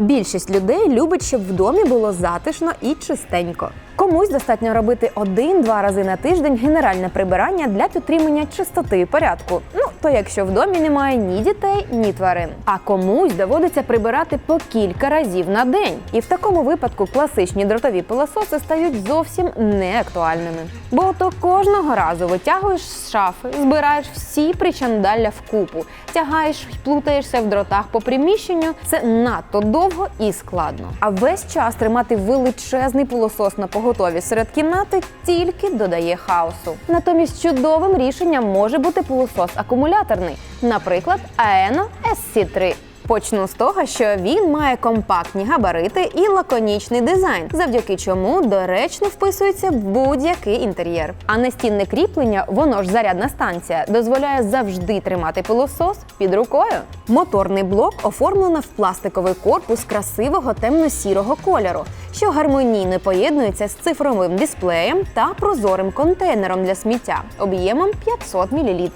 Більшість людей любить, щоб в домі було затишно і чистенько. Комусь достатньо робити один-два рази на тиждень генеральне прибирання для підтримання чистоти і порядку. Ну то якщо в домі немає ні дітей, ні тварин. А комусь доводиться прибирати по кілька разів на день. І в такому випадку класичні дротові пилососи стають зовсім неактуальними. Бо то кожного разу витягуєш з шафи, збираєш всі причандалля вкупу, тягаєш, плутаєшся в дротах по приміщенню. Це надто довго і складно. А весь час тримати величезний пилосос на поготові серед кімнати тільки додає хаосу. Натомість чудовим рішенням може бути пилосос акумуляторний, наприклад, Aeno SC3. Почну з того, що він має компактні габарити і лаконічний дизайн, завдяки чому доречно вписується в будь-який інтер'єр. А настінне кріплення, воно ж зарядна станція, дозволяє завжди тримати пилосос під рукою. Моторний блок оформлено в пластиковий корпус красивого темно-сірого кольору, що гармонійно поєднується з цифровим дисплеєм та прозорим контейнером для сміття об'ємом 500 мл.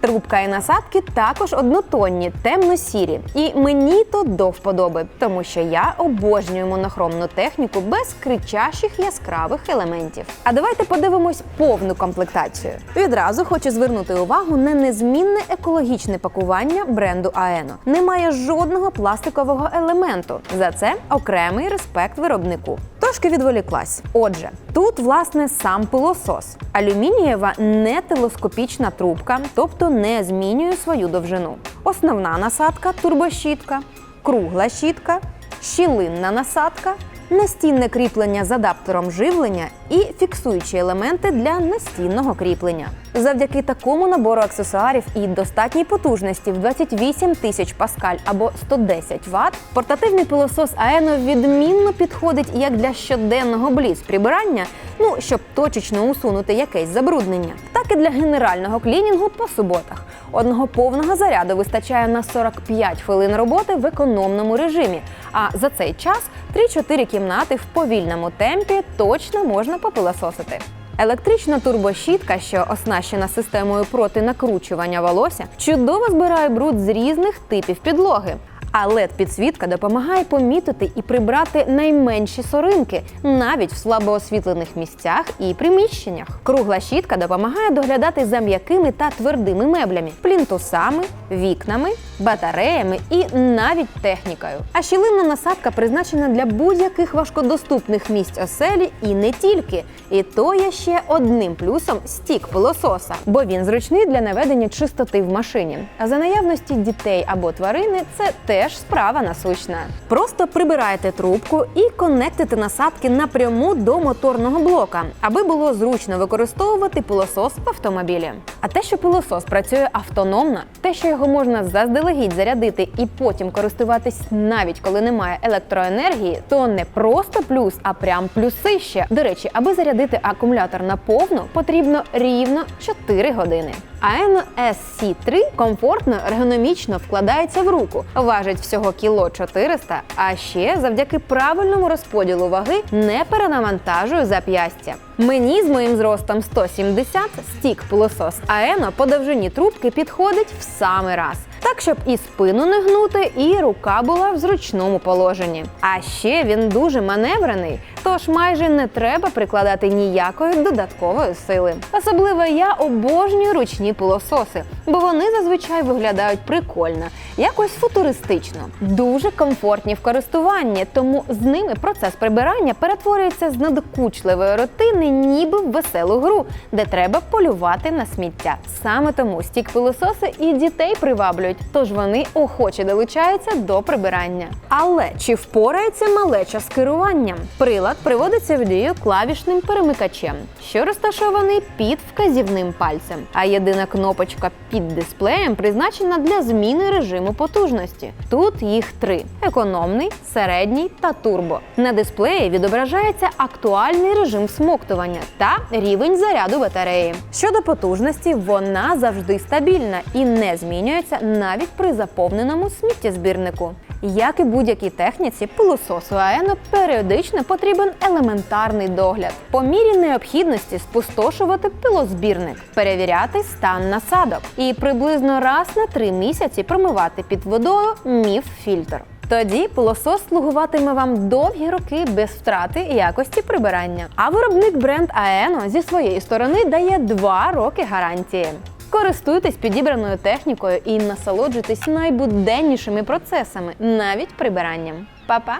Трубка і насадки також однотонні, темно-сірі. І мені то до вподоби, тому що я обожнюю монохромну техніку без кричащих яскравих елементів. А давайте подивимось повну комплектацію. Відразу хочу звернути увагу на незмінне екологічне пакування бренду Aeno. Немає жодного пластикового елементу. За це окремий респект виробнику. Трошки відволіклась. Отже, тут власне сам пилосос. Алюмінієва не телескопічна трубка, тобто не змінює свою довжину. Основна насадка турбощітка, кругла щітка, щілинна насадка, настінне кріплення з адаптером живлення і фіксуючі елементи для настінного кріплення. Завдяки такому набору аксесуарів і достатній потужності в 28 тисяч паскаль або 110 Вт, портативний пилосос Aeno відмінно підходить як для щоденного бліц прибирання, ну щоб точечно усунути якесь забруднення, так і для генерального клінінгу по суботах. Одного повного заряду вистачає на 45 хвилин роботи в економному режимі. А за цей час 3-4 кімнати в повільному темпі точно можна попилососити. Електрична турбощітка, що оснащена системою проти накручування волосся, чудово збирає бруд з різних типів підлоги. А led підсвітка допомагає помітити і прибрати найменші соринки навіть в слабоосвітлених місцях і приміщеннях. Кругла щітка допомагає доглядати за м'якими та твердими меблями, плінтусами, вікнами, батареями і навіть технікою. А щілинна насадка призначена для будь-яких важкодоступних місць оселі і не тільки. І то є ще одним плюсом стік пилососа, бо він зручний для наведення чистоти в машині. А за наявності дітей або тварини це теж справа насущна. Просто прибирайте трубку і конектите насадки напряму до моторного блока, аби було зручно використовувати пилосос в автомобілі. А те, що пилосос працює автономно, те, що його можна заздалегідь зарядити і потім користуватись навіть коли немає електроенергії, то не просто плюс, а прям плюси ще. До речі, аби зарядити акумулятор на повну, потрібно рівно 4 години. Aeno SC3 комфортно ергономічно вкладається в руку, важить всього кіло 400, а ще завдяки правильному розподілу ваги не перенавантажує зап'ястя. Мені з моїм зростом 170 стік пилосос Aeno по довжині трубки підходить в самий раз. Так, щоб і спину не гнути, і рука була в зручному положенні. А ще він дуже маневрений, тож майже не треба прикладати ніякої додаткової сили. Особливо я обожнюю ручні пилососи, бо вони зазвичай виглядають прикольно, якось футуристично, дуже комфортні в користуванні, тому з ними процес прибирання перетворюється з надокучливої рутини, ніби в веселу гру, де треба полювати на сміття. Саме тому стік пилососи і дітей приваблюють, тож вони охоче долучаються до прибирання. Але чи впорається малеча з керуванням? Прилад приводиться в дію клавішним перемикачем, що розташований під вказівним пальцем. А єдина кнопочка під дисплеєм призначена для зміни режиму потужності. Тут їх три: економний, середній та турбо. На дисплеї відображається актуальний режим всмоктування та рівень заряду батареї. Щодо потужності, вона завжди стабільна і не змінюється навіть при заповненому сміттєзбірнику. Як і будь-якій техніці, пилососу АЕНО періодично потрібен елементарний догляд, по мірі необхідності спустошувати пилозбірник, перевіряти стан насадок і приблизно раз на три місяці промивати під водою міф фільтр. Тоді пилосос слугуватиме вам довгі роки без втрати якості прибирання. А виробник бренд Аено зі своєї сторони дає два роки гарантії. Користуйтесь підібраною технікою і насолоджуйтесь найбуденнішими процесами, навіть прибиранням. Па-па!